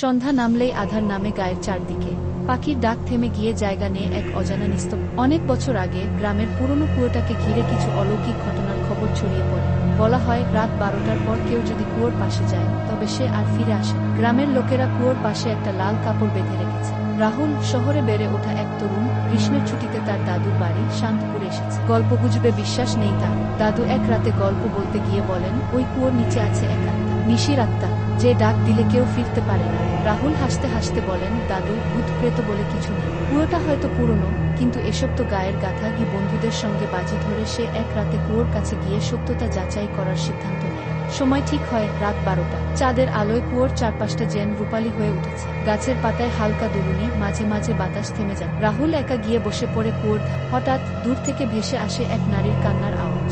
সন্ধ্যা নামলেই আধার নামে গায়ের চারদিকে। পাখির ডাক থেমে গিয়ে জায়গা নিয়ে এক অজানা নিস্তব্ধ অনেক বছর আগে গ্রামের পুরনো কুয়োটাকে ঘিরে কিছু অলৌকিক ঘটনার খবর ছড়িয়ে পড়ে। বলা হয়, রাত বারোটার পর কেউ যদি কুয়োর পাশে যায়, তবে সে আর ফিরে আসে গ্রামের লোকেরা কুয়োর পাশে একটা লাল কাপড় বেঁধে রেখেছে। রাহুল শহরে বেড়ে ওঠা এক তরুণ গ্রীষ্মের ছুটিতে তার দাদুর বাড়ি শান্তপুরে এসেছে। গল্প গুজবে বিশ্বাস নেই তার। দাদু এক রাতে গল্প বলতে গিয়ে বলেন, ওই কুয়োর নিচে আছে এক। আত্মা নিশির আত্মা যে ডাক দিলে কেউ ফিরতে পারে না। রাহুল হাসতে হাসতে বলেন, দাদু ভূত প্রেত বলে কিছু নেই। কুয়োটা হয়তো পুরনো, কিন্তু এসব তো গায়ের গাথা কি বন্ধুদের সঙ্গে বাজি ধরে সে এক রাতে কুয়োর কাছে গিয়ে সত্যতা যাচাই করার সিদ্ধান্ত নেয়। সময় ঠিক হয় রাত বারোটা। চাঁদের আলোয় কুয়োর চারপাশটা যেন রূপালী হয়ে উঠেছে। গাছের পাতায় হালকা দুলুনি, মাঝে মাঝে বাতাস থেমে যায়। রাহুল একা গিয়ে বসে পড়ে কুয়োর। হঠাৎ দূর থেকে ভেসে আসে এক নারীর কান্নার আওয়াজ।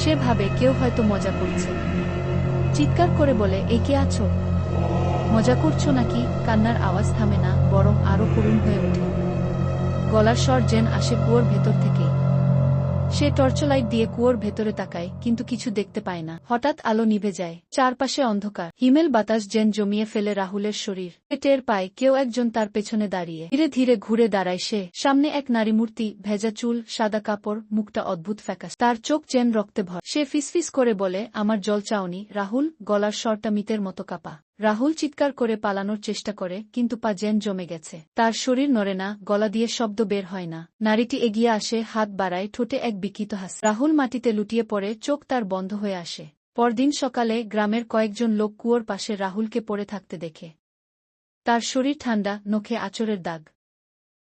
সে ভাবে, কেউ হয়তো মজা করছে। চিৎকার করে বলে, এ কে আছো? মজা করছ নাকি? কান্নার আওয়াজ থামে না, বরং আরও করুণ হয়ে ওঠে। গলার স্বর জেন আসে কুয়োর ভেতর থেকে সে টর্চলাইট দিয়ে কুয়োর ভেতরে তাকায়, কিন্তু কিছু দেখতে পায় না। হঠাৎ আলো নিভে যায়, চারপাশে অন্ধকার। হিমেল বাতাস জেন জমিয়ে ফেলে রাহুলের শরীর। টের পায় কেউ একজন তার পেছনে দাঁড়িয়ে ধীরে ধীরে ঘুরে দাঁড়ায় সে। সামনে এক নারী মূর্তি, ভেজা চুল, সাদা কাপড়, মুখটা অদ্ভুত ফ্যাকাস। তার চোখ যেন রক্তে ভর। সে ফিসফিস করে বলে, আমার জল চাওনি, রাহুল, গলার স্বরটা মিতের মতো কাপা। রাহুল চিৎকার করে পালানোর চেষ্টা করে, কিন্তু পা জেন জমে গেছে। তার শরীর নড়ে না, গলা দিয়ে শব্দ বের হয় না। নারীটি এগিয়ে আসে, হাত বাড়ায়, ঠোঁটে এক বিকৃত হাস। রাহুল মাটিতে লুটিয়ে পড়ে, চোখ তার বন্ধ হয়ে আসে। পরদিন সকালে গ্রামের কয়েকজন লোক কুয়োর পাশে রাহুলকে পড়ে থাকতে দেখে। তার শরীর ঠান্ডা, নখে আচরের দাগ।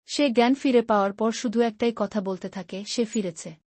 সে জ্ঞান ফিরে পাওয়ার পর শুধু একটাই কথা বলতে থাকে, সে ফিরেছে।